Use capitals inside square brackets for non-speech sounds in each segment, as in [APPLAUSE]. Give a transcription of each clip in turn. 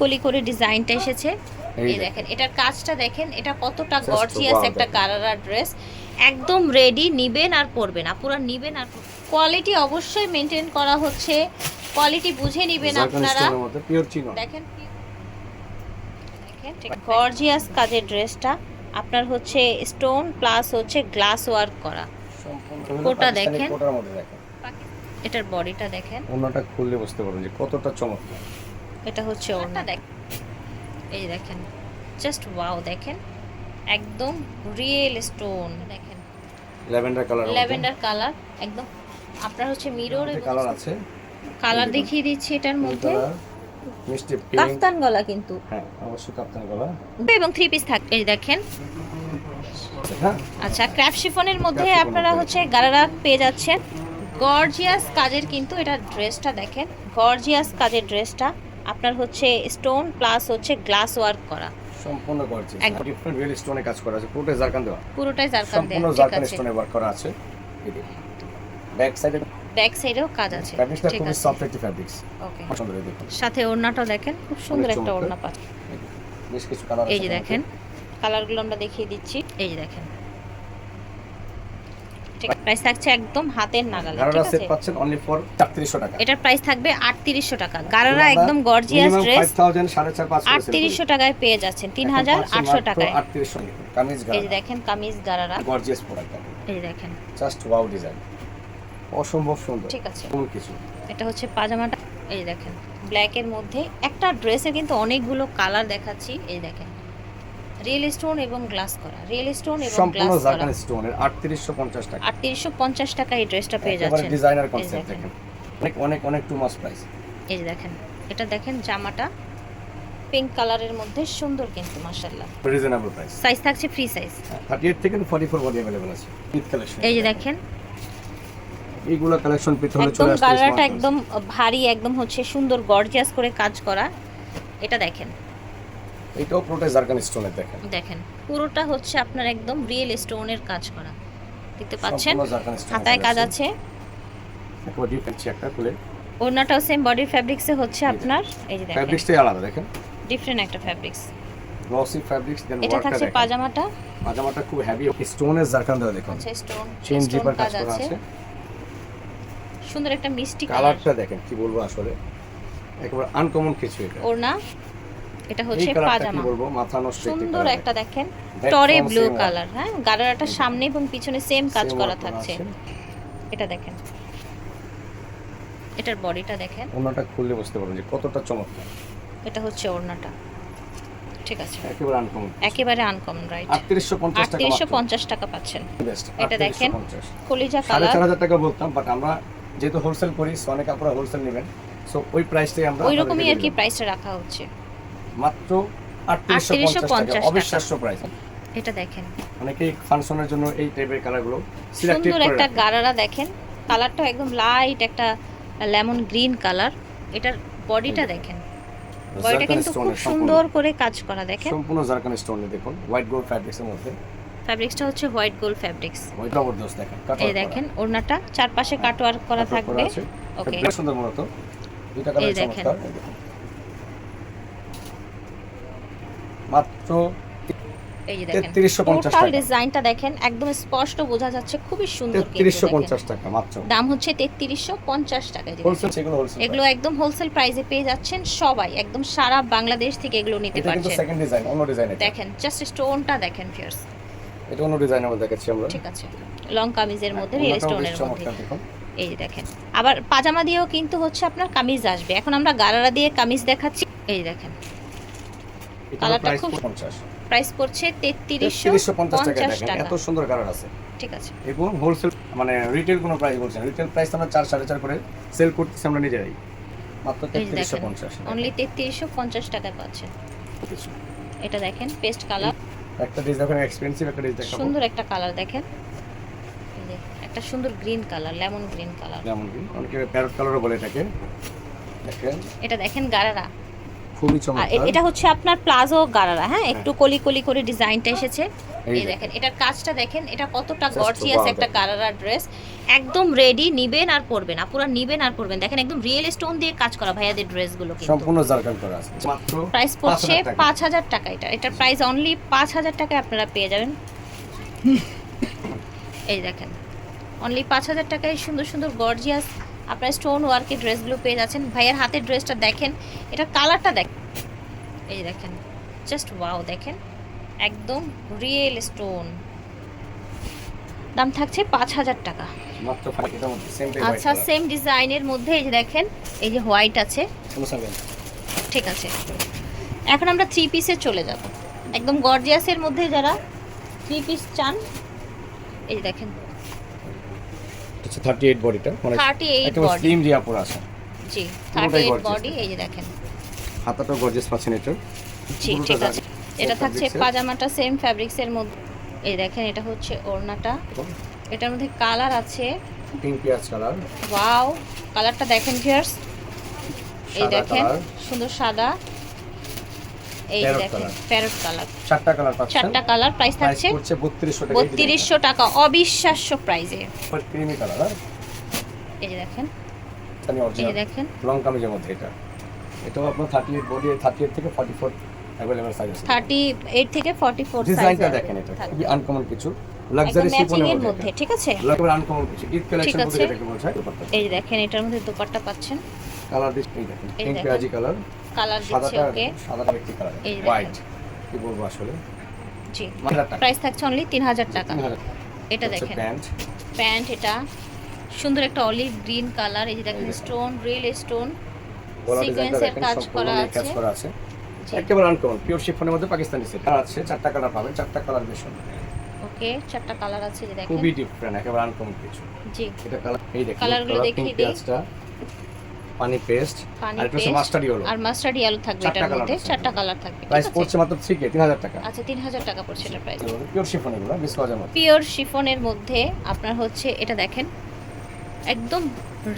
কলি করে ডিজাইনটা এসেছে। এই দেখেন। এটার কাজটা দেখেন এটা কতটা গর্জিয়াস একটা। কালারা ড্রেস একদম রেডি নিবেন আর পরবেন আপুরা নিবেন আর কোয়ালিটি অবশ্যই মেনটেন করা হচ্ছে। কোয়ালিটি বুঝে নিবেন আপনারা। দেখেন গর্জিয়াস কাজের ড্রেসটা আপনার হচ্ছে স্টোন প্লাস হচ্ছে গ্লাস ওয়ার্ক করা। কোটা দেখেন। কোটার মধ্যে দেখেন। এটার বডিটা দেখেন। অন্যটা খুললে বুঝতে পারবেন যে কতটা চমৎকার। এটা হচ্ছে ওটা দেখ। এই যে দেখেন জাস্ট ওয়াও দেখেন। একদম রিয়েল স্টোন দেখেন। ল্যাভেন্ডার কালার ল্যাভেন্ডার কালার একদম। আপনার হচ্ছে মিরর কালার আছে। কালার দেখিয়ে দিচ্ছি এটার মধ্যে। মিষ্টি পিঙ্ক কাফতান গলা কিন্তু। হ্যাঁ অবশ্যই কাপ্তান গলা। এবং থ্রি পিস থাকে এই দেখেন। হ্যাঁ। আচ্ছা ক্র্যাপ শিফনের মধ্যে আপনারা হচ্ছে গারারা পেয়ে যাচ্ছেন। গর্জিয়াস কাজের কিন্তু এটা ড্রেসটা দেখেন। গর্জিয়াস কাজের ড্রেসটা আপনার হচ্ছে স্টোন প্লাস হচ্ছে গ্লাস ওয়ার্ক করা। সম্পূর্ণ একদম। ডিফারেন্ট রিয়েল স্টোনে কাজ করা আছে। পুরোটাই জারকান দেওয়া। পুরোটাই জারকান দেওয়া। সম্পূর্ণ জারকান স্টোনে ওয়ার্ক করা আছে। ব্যাক সাইডে ব্যাক সাইডেও কাজ আছে। ফ্যাব্রিক্সটা খুবই আছে। সফট একটি ফ্যাব্রিক্স ওকে সুন্দর দেখুন। সাথে ওড়নাটাও দেখেন। খুব সুন্দর একটা। ওড়না পাচ্ছেন। বেশ কিছু কালার এই যে দেখেন। কালারগুলো আমরা দেখিয়ে দিচ্ছি। এই যে দেখেন। ঠিক প্রাইস থাকছে একদম হাতের নাগালে গারারা সেট পাচ্ছেন অনলি ফর 3300 টাকা। এটার প্রাইস থাকবে আটত্রিশশো টাকা। গারারা একদম গর্জিয়াস ড্রেস 5000 4.5 5 টাকায় পেয়ে যাচ্ছেন তিন হাজার আটশো টাকায়। 3800 কামিজ এই দেখেন কামিজ গারারা। গর্জিয়াস প্রোডাক্ট এই দেখেন। জাস্ট ওয়াও ডিজাইন অসম্ভব সুন্দর। ঠিক আছে। কোন কিছু। এটা হচ্ছে পাজামাটা। এই দেখেন ব্ল্যাকের মধ্যে। একটা ড্রেসে কিন্তু অনেকগুলো কালার দেখাচ্ছি। এই দেখেন। রিয়েল স্টোন এবং গ্লাস করা রিয়েল স্টোন এবং সম্পূর্ণ গ্লাস করা জারকান স্টোনের 3850 টাকা আটত্রিশশো পঞ্চাশ টাকা এই ড্রেসটা পেয়ে একেবারে যাচ্ছেন ডিজাইনার এই কনসেপ্ট দেখেন। দেখেন অনেক অনেক অনেক টু মাস প্রাইস এই যে দেখেন এটা দেখেন জামাটা পিঙ্ক কালারের মধ্যে সুন্দর কিন্তু মাশাল্লাহ রিজনেবল প্রাইস সাইজ থাকছে ফ্রি সাইজ 38 থেকে 44 বডি अवेलेबल আছে ঈদ কালেকশন এই যে দেখেন এইগুলা কালেকশন পেতে হলে একদম চলে আসতে কালারটা একদম ভারী একদম হচ্ছে সুন্দর গর্জিয়াস করে কাজ করা এটা দেখেন এটাও পুরোটা জারকান স্টোনের দেখেন। দেখেন পুরোটা হচ্ছে আপনার একদম রিয়েল স্টোনের কাজ করা। দেখতে পাচ্ছেন? স্টোন হাতায় কাজ আছে। একবার ডিফারেন্ট একটা খুলে। ওড়নাটাও সেম বডির ফ্যাব্রিক্সে হচ্ছে আপনার এই যে দেখেন। ফ্যাব্রিক্সটাই আলাদা দেখেন। ডিফারেন্ট একটা ফ্যাব্রিক্স গ্লসি ফ্যাব্রিক্স দেন এটা ওয়ার্কটা থাকছে পাজামাটা। পাজামাটা খুব হেভি স্টোনের জারকান দেওয়া দেখুন। হচ্ছে স্টোন চেইন স্টোন জিপার কাজ করা আছে। সুন্দর একটা মিষ্টি কালার কালারটা দেখেন কি বলব আসলে? একেবারে আনকমন কিছু এটা। ওড়না? এটা হচ্ছে পাজামা। সুন্দর একটা দেখেন টরে ব্লু কালার হ্যাঁ? গাড়ারাটা সামনে এবং পিছনে সেম কাজ করা থাকছে। এটা দেখেন। এটার বডিটা দেখেন। অন্যটা খুললে বুঝতে পারবেন যে কতটা চমৎকার। এটা হচ্ছে ওড়নাটা। ঠিক আছে। একেবারে আনকমন একেবারে আনকমন রাইট 3850 টাকা আটত্রিশশো পঞ্চাশ টাকা পাচ্ছেন। এটা দেখেন। 3850 কলিজা কালার টাকা বলতাম বাট আমরা যেহেতু হোলসেল করি so অনেক আপনারা হোলসেল নেবেন। সো ওই প্রাইসটাই আমরা ওই রকমই আর কি প্রাইসটা রাখা হচ্ছে। মাত্র আটত্রিশশো পঞ্চাশ টাকা। টাকা। অবিশ্বাস্য প্রাইস এটা দেখেন। অনেকেই ফাংশনের জন্য এই টাইপের কালারগুলো সুন্দর একটা। গারারা দেখেন। কালারটা একদম লাইট একটা লেমন গ্রিন কালার এটার বডিটা দেখেন। বডিটা কিন্তু খুব সুন্দর করে কাজ করা দেখেন। সম্পূর্ণ জারকান স্টোনে দেখুন হোয়াইট গোল্ড ফ্যাব্রিক্সের মধ্যে। ফ্যাব্রিক্সটা হচ্ছে হোয়াইট গোল্ড ফ্যাব্রিক্স হোয়াইট জবরদস্ত দেখেন এই দেখেন ওড়নাটা চারপাশে কাটওয়ার্ক করা থাকবে। ওকে সুন্দর মূলত। এই দেখেন। চমৎকার এই দেখুন। মাত্র এই যে দেখেন 3350 টাকা। ডিজাইনটা দেখেন একদম স্পষ্ট বোঝা যাচ্ছে খুবই সুন্দর টাকা মাত্র। দাম হচ্ছে তেত্রিশশো পঞ্চাশ টাকা হোলসেল সেগুলো হোলসেল এগুলো একদম হোলসেল প্রাইসে পেয়ে যাচ্ছেন সবাই একদম সারা বাংলাদেশ থেকে এগুলো নিতে এটা কিন্তু পারছেন। সেকেন্ড ডিজাইন অন্য ডিজাইন দেখেন জাস্ট স্টোনটা দেখেন ফিয়ার্স এটা অন্য ডিজাইনের মধ্যে দেখাচ্ছি আমরা। ঠিক আছে লং কামিজের মধ্যে রিয়েল স্টোনের মধ্যে। এই যে দেখেন আবার পাজামা দিয়েও কিন্তু হচ্ছে আপনার কামিজ আসবে। এখন আমরা গারারা দিয়ে কামিজ দেখাচ্ছি। এই দেখেন কালারটা খুব- 50 প্রাইস পড়ছে তেত্রিশশো 3350 টাকা দেখেন এত সুন্দর কালার আছে। ঠিক আছে। এবং হোলসেল মানে রিটেল কোনো প্রাইস বলছেন রিটেল প্রাইস আমরা 4 4.5 করে সেল করতেছি আমরা নিজেরাই। মাত্র এই যে দেখেন 3350 অনলি তেত্রিশশো পঞ্চাশ টাকায় পাচ্ছেন এটা দেখেন পেস্ট কালার একটা ডিজাইন দেখেন এক্সপেন্সিভ একটা ডিজাইন দেখাবো। সুন্দর একটা কালার দেখেন। একটা সুন্দর green colour lemon green colour যেমন কি অনেকে প্যারট কালারও বলে এটাকে। দেখেন। এটা দেখেন গারারা। খুবই চমৎকার। এটা হচ্ছে আপনার প্লাজো গারারা হ্যাঁ? একটু কলি কলি করে ডিজাইনটা এসেছে। এই দেখেন। এটার কাজটা দেখেন এটা কতটা গর্জিয়াস একটা। Colour dress. একদম রেডি নিবেন আর পরবেন আপুরা নিবেন আর পরবেন। দেখেন একদম রিয়েল স্টোন দিয়ে কাজ করা ভাইয়াদের ড্রেসগুলো কিন্তু। সম্পূর্ণ জারকান করা আছে। মাত্র প্রাইস পড়ছে 5,000 পাঁচ হাজার টাকা এটা। এটার প্রাইস অনলি পাঁচ হাজার টাকায় আপনারা পেয়ে যাবেন। [LAUGHS] এই দেখেন অনলি পাঁচ হাজার টাকায় সুন্দর সুন্দর গর্জিয়াস আপনারা স্টোন ওয়ার্কের ড্রেসগুলো পেয়ে যাচ্ছেন। ভাইয়ের হাতের ড্রেসটা দেখেন এটা কালারটা দেখেন এই দেখেন জাস্ট ওয়াও দেখেন একদম রিয়েল স্টোন দাম থাকছে পাঁচ হাজার টাকা। আচ্ছা সেম ডিজাইনের মধ্যে এই যে দেখেন এই যে হোয়াইট আছে। ঠিক আছে। এখন আমরা থ্রি পিসে চলে যাব। একদম গর্জিয়াসের মধ্যে যারা থ্রি পিস চান এই যে দেখেন হচ্ছে থার্টি এইট বডিটা মানে থার্টি এইট একেবারে বডি স্লিম দিয়ে পুরো আছে। জি পুরোটাই থার্টি এইট gorgeous বডি এই যে দেখেন। হাতাটাও গর্জিয়াস পাচ্ছেন এটা। জি ঠিক আছে। এটা থাকছে। পাজামাটা সেম ফ্যাব্রিক্সের মধ্যে। এই দেখেন এটা হচ্ছে ওড়নাটা। এটার মধ্যে কালার আছে। পিঙ্ক পেঁয়াজ কালার ওয়াও কালারটা দেখেন ভিউয়ার্স এই দেখেন সুন্দর সাদা। এই Parrot দেখেন colour। প্যারট কালার চারটা কালার পাচ্ছেন চারটা কালার প্রাইস প্রাইস থাকছে পড়ছে 3200 টাকা বত্রিশশো টাকা অবিশ্বাস্য প্রাইজে ক্রিমি কালার এই যে দেখেন আমি এই যে অরিজিনাল দেখেন লং কামিজের মধ্যে এটা এটাও আপনার 38 বডি 38 থেকে 44 अवेलेबल সাইজ আছে থার্টি এইট থেকে ফর্টি ফোর ডিজাইনটা দেখেন এটা খুবই আনকমন কিছু লাক্সারি ম্যাচিং শিপনের এর মধ্যে মধ্যে ঠিক আছে লাক্সারি আনকমন কিছু ঈদ কালেকশন ঠিক বলতে আছে। এটাকে বোঝায় এই যে দেখেন এটার মধ্যে দোপাট্টা পাচ্ছেন কালার দিস এই দেখেন এই পিঙ্ক দেখেন। পেঁয়াজি কালার কালার দিচ্ছে ওকে? সাদাটা একটি কালার হোয়াইট কি বলব আসলে? জি। প্রাইস থাকছে অনলি তিন হাজার টাকা। এটা দেখেন। প্যান্ট। প্যান্ট এটা। সুন্দর একটা অলিভ গ্রিন কালার এই যে দেখেন স্টোন রিয়েল স্টোন সিকোয়েন্সের কাজ করা কাজ আছে। করা আছে। একেবারে আনকমন পিওর শিফনের মধ্যে পাকিস্তানি সেট আর আছে চারটা কালার পাবেন চারটা কালার বেশ সুন্দর। ওকে চারটা কালার আছে যে দেখেন। খুবই ডিফারেন্ট একেবারে আনকমন কিছু। জি। এটা কালার এই দেখেন কালারগুলো কালার দেখিয়ে দিই। পানি পেস্ট আর paste মাস্টার্ড ইয়েলো আর মাস্টার্ড ইয়েলো থাকবে এটার মধ্যে। চারটা কালার থাকবে প্রাইস পড়ছে মাত্র 3 কে 3000 টাকা। আচ্ছা তিন হাজার টাকা পড়ছে এটা প্রাইস পিওর শিফন এগুলো বিশ হাজার মধ্যে পিওর শিফনের মধ্যে আপনার হচ্ছে এটা দেখেন একদম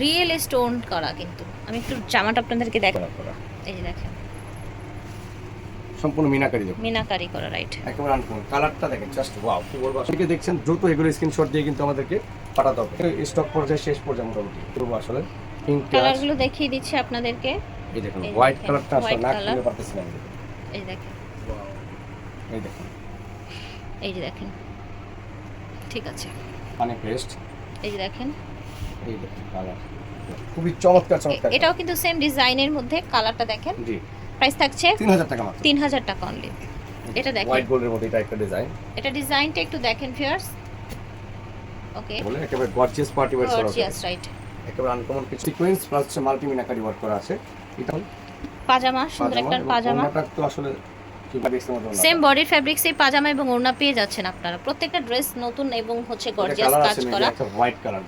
রিয়েল স্টোন করা কিন্তু। আমি একটু জামাটা আপনাদেরকে দেখ করা করা। এই যে দেখেন। সম্পূর্ণ মিনাকারি দেখুন। মিনাকারি করা রাইট একেবারে আনকমন কালারটা দেখেন জাস্ট ওয়াও কি বলব আসলে। দেখছেন দ্রুত এগুলো স্ক্রিনশট দিয়ে কিন্তু আমাদেরকে পাঠাতে হবে। স্টক পর্যায়ে শেষ পর্যায়ে মোটামুটি। বলব আসলে? পিঙ্ক কালারগুলো দেখিয়ে দিচ্ছি আপনাদেরকে। এই দেখুন হোয়াইট কালারটা আসলে না খুলে পারতেছিলাম না। এই দেখেন। এই দেখুন। এই যে দেখেন। ঠিক আছে। পানি পেস্ট এই যে দেখেন। এই দেখুন কালার খুবই চমৎকার চমৎকার এটাও কিন্তু সেম ডিজাইনের মধ্যে কালারটা দেখেন। জি। প্রাইস থাকছে তিন হাজার টাকা মাত্র। তিন হাজার টাকা অনলি এটা দেখেন। হোয়াইট গোল্ডের মধ্যে এটা একটা ডিজাইন এটা ডিজাইনটা একটু দেখেন ফিয়ার্স ওকে বলে একেবারে gorgeous party wear gorgeous right একেবারে আনকমন কিছু সিকোয়েন্স প্লাস হচ্ছে মাল্টি মিনাকারি ওয়ার্ক করা আছে। এটা পাজামা সুন্দর একটা পাজামা। তো আসলে সেম বডির ফ্যাব্রিক্স এই পাজামা এবং ওড়না পেয়ে যাচ্ছেন আপনারা। প্রত্যেকটা ড্রেস নতুন এবং হচ্ছে গর্জিয়াস কাজ করা। হোয়াইট কালার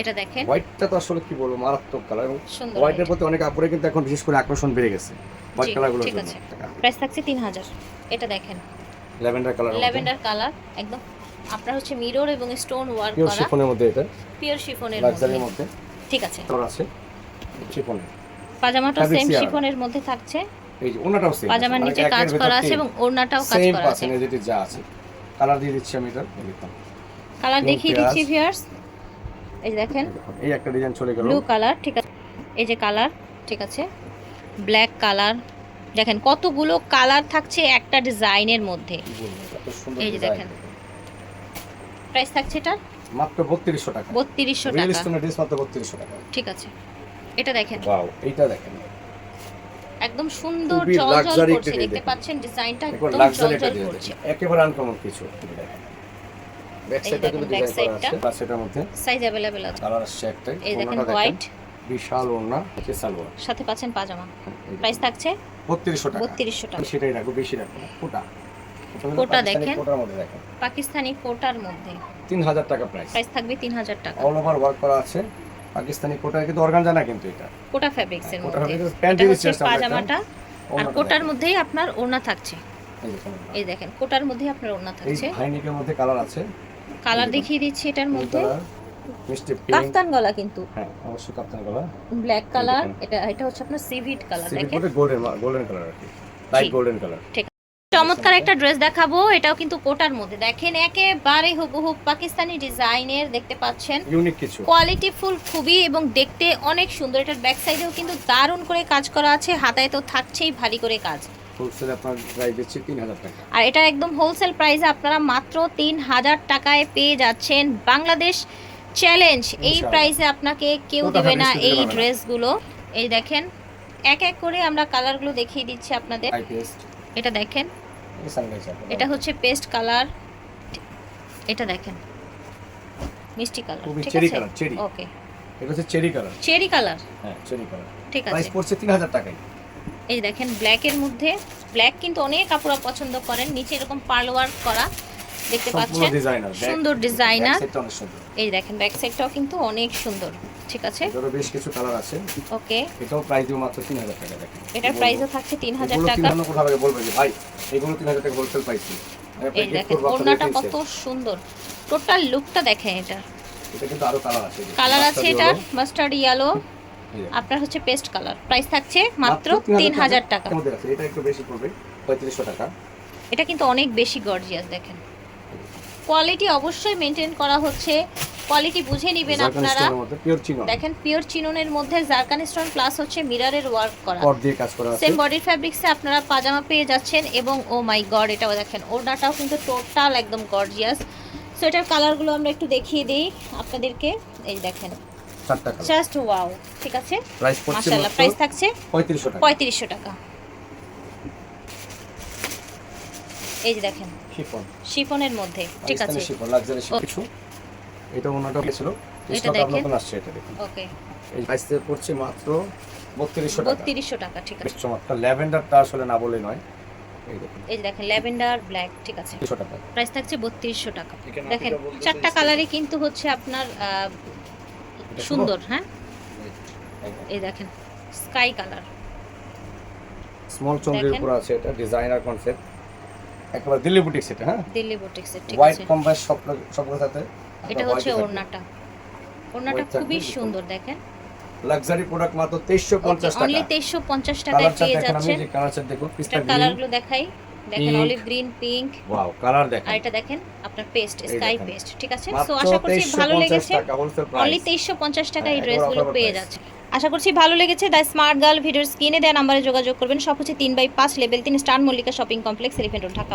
এটা দেখেন। হোয়াইটটা তো আসলে কি বলব মারাত্মক কালার এবং হোয়াইটের প্রতি অনেক আপুরে কিন্তু এখন বিশেষ করে আকর্ষণ বেড়ে গেছে। হোয়াইট জি, কালারগুলোর ঠিক আছে। প্রাইস থাকছে তিন হাজার। এটা দেখেন। ল্যাভেন্ডার কালার ল্যাভেন্ডার কালার একদম আপনার হচ্ছে মিরর এবং স্টোন ওয়ার্ক পিওর করা। শিফনের মধ্যে এটা। পিওর শিফনের মধ্যে। লাক্সারির মধ্যে। ঠিক আছে। তোর আছে। শিফনের পাজামাটা সেম। শিফনের মধ্যে থাকছে। এই যে ওনাটাও সেম পাজামার নিচে কাজ করা আছে এবং ওড়নাটাও কাজ করা আছে। এই যেটি যা আছে। কালার দিয়ে দিচ্ছি আমি এটা। কালার দেখিয়ে দিচ্ছি। ভিউয়ার্স এই যে দেখেন এই একটা ডিজাইন চলে গেল। ব্লু কালার ঠিক আছে। এই যে কালার ঠিক আছে। ব্ল্যাক কালার দেখেন কতগুলো কালার থাকছে একটা ডিজাইনের মধ্যে। এই যে দেখেন। প্রাইস থাকছে এটা মাত্র 3200 টাকা। বত্রিশশো রিয়েল টাকা। স্টোনের ড্রেস মাত্র 3200 টাকা। ঠিক আছে। এটা দেখেন। ওয়াও এইটা দেখেন। একদম সুন্দর জল করছে দেখতে পাচ্ছেন ডিজাইনটা একদম জল করছে। একেবারে আনকমন কিছু ব্যাক সাইডটা কিন্তু ডিজাইন করা আছে। মধ্যে সাইজ অ্যাভেলেবেল আছে। কালার একটাই। এই দেখেন হোয়াইট বিশাল ওড়না সালোয়ার। সাথে পাচ্ছেন পাজামা। প্রাইস থাকছে 3200 টাকা। বত্রিশশো টাকা। সেটাই রাখব বেশি রাখব না। কোটা কোটা দেখেন। কোটার মধ্যে দেখেন। পাকিস্তানি কোটার মধ্যে। 3000 টাকা প্রাইস প্রাইস থাকবে তিন হাজার টাকা। অল ওভার ওয়ার্ক করা আছে। পাকিস্তানি কোটা কিন্তু অর্গানজা না কিন্তু এটা। কোটা ফ্যাব্রিক্স এর মধ্যে। fabrics, প্যান্ট এটা দিয়েছি হচ্ছে পাজামাটা। আর কোটার মধ্যেই আপনার ওড়না থাকছে। এই দেখেন কোটার মধ্যেই আপনার ওড়না এই থাকছে। ভাইনিকের মধ্যে কালার আছে। কালার দেখিয়ে দিচ্ছি এটার মধ্যে। মিষ্টি পিঙ্ক কাফতান গলা কিন্তু। হ্যাঁ অবশ্যই কাপ্তান গলা। ব্ল্যাক কালার এটা এটা হচ্ছে আপনার সিভিট কালার দেখেন? গোল্ডেন গোল্ডেন কালার আর কি। লাইট গোল্ডেন কালার ঠিক চমৎকার একটা ড্রেস দেখাবো এটাও কিন্তু কোটার মধ্যে। দেখেন একেবারে হুবহু পাকিস্তানি ডিজাইনের দেখতে পাচ্ছেন। ইউনিক কিছু। কোয়ালিটি ফুল খুবই এবং দেখতে অনেক সুন্দর। এটার ব্যাক সাইডেও কিন্তু দারুণ করে কাজ করা আছে। হাতায় তো থাকছেই ভারী করে কাজ। হোলসেল আপনার প্রাইস তিন হাজার টাকা। আর এটা একদম হোলসেল প্রাইসে আপনারা মাত্র তিন হাজার টাকায় পেয়ে যাচ্ছেন। বাংলাদেশ চ্যালেঞ্জ এই। প্রাইসে আপনাকে কেউ দেবে না এই ড্রেসগুলো। এই দেখেন এক এক করে আমরা কালারগুলো দেখিয়ে দিচ্ছি আপনাদের। এটা দেখেন এটা হচ্ছে পেস্ট কালার। এটা দেখেন। মিষ্টি কালার। ঠিক cherry আছে? colour, okay. এটা হচ্ছে চেরি কালার। Cherry colour. হ্যাঁ চেরি কালার। ঠিক প্রাইস আছে। পড়ছে তিন হাজার টাকায়। এই দেখেন ব্ল্যাকের মধ্যে ব্ল্যাক কিন্তু অনেক কাপড় পছন্দ করেন। নিচে এরকম পার্ল ওয়ার্ক করা। দেখতে পাচ্ছেন? সুন্দর ডিজাইনার এই দেখেন ব্যাক সাইডটাও কিন্তু অনেক সুন্দর ঠিক আছে? এটারও বেশ কিছু কালার আছে। ওকে। এটাও প্রাইস দিব মাত্র তিন হাজার টাকা দেখেন। এটার প্রাইসও থাকছে তিন হাজার এগুলো টাকা। তিন হাজার বলবে যে ভাই এগুলো তিন হাজার টাকা হোলসেল প্রাইস এই দেখেন ওড়নাটা কত সুন্দর। টোটাল লুকটা দেখেন এটা। এটা কিন্তু আরও কালার আছে। কালার আছে এটা মাস্টার্ড ইয়েলো আপনার হচ্ছে পেস্ট কালার প্রাইস থাকছে মাত্র মাত্র তিন হাজার টাকা। এটা একটু বেশি পড়বে পঁয়ত্রিশশো টাকা। এটা কিন্তু অনেক বেশি গর্জিয়াস দেখেন। কোয়ালিটি অবশ্যই মেনটেন করা হচ্ছে। কোয়ালিটি বুঝে নেবেন আপনারা। দেখেন পিওর চিননের মধ্যে জারকান স্টোন প্লাস হচ্ছে মিররের ওয়ার্ক করা। পট দিয়ে কাজ করা আছে। সেম বডির ফ্যাব্রিক্সে আপনারা পাজামা পেয়ে যাচ্ছেন এবং ও মাই গড এটাও দেখেন ওড়নাটাও কিন্তু টোটাল একদম গর্জিয়াস সো এটার কালারগুলো আমরা একটু দেখিয়ে দিই আপনাদেরকে। এই দেখেন। জাস্ট ওয়াও ঠিক আছে? মাশাআল্লাহ প্রাইস থাকছে পঁয়ত্রিশশো টাকা। পঁয়ত্রিশশো টাকা। এই যে দেখেন। শিফন। শিফনের মধ্যে ঠিক আছে। শিফন লাক্সারি কিছু এটা অন্যটা ছিল। এটা দেখেন। নতুন আসছে এটা দেখুন। ওকে। এই প্রাইস পড়ছে মাত্র বত্রিশশো টাকা। বত্রিশশো টাকা ঠিক বেশ আছে চমৎকার। ল্যাভেন্ডারটা আসলে না বলে নয়। এই দেখুন। এই যে দেখেন ল্যাভেন্ডার ব্ল্যাক ঠিক আছে। প্রাইস থাকছে বত্রিশশো টাকা। দেখেন চারটা কালারই কিন্তু হচ্ছে আপনার সুন্দর হ্যাঁ? এই এই দেখেন স্কাই কালার স্মল চন্দ্রের উপর আছে এটা ডিজাইনার কনসেপ্ট একেবারে দিল্লি বুটিক সেটা হ্যাঁ? দিল্লি বুটিক্সের ঠিক আছে। হোয়াইট কম্বাস সব সবগুলোর সাথে এটা হচ্ছে ওড়নাটা। ওড়নাটা খুবই সুন্দর দেখেন। লাক্সারি প্রোডাক্ট মাত্র তেইশশো পঞ্চাশ অনলি টাকা। তেইশশো পঞ্চাশ টাকায় কালার চার্ট পেয়ে যাচ্ছেন। যে কালার দেখুন পিস্তা কালারগুলো দেখাই। দেখেন. Olive green pink wow colour দেখেন। আর এটা দেখেন আপনার পেস্ট স্কাই পেস্ট ঠিক আছে? সো আশা করছি ভালো লেগেছে। অনলি প্রাইস তেইশশো পঞ্চাশ টাকা এই হ্যাঁ, ড্রেসগুলো পেয়ে যাচ্ছে আশা করছি ভালো লেগেছে। দ্য স্মার্ট গার্ল ভিডিওর স্ক্রিনে দেওয়া নাম্বারে যোগাযোগ করবেন। সব হচ্ছে তিন বাই পাঁচ লেভেল তিন star Mallika shopping complex elephant Dhaka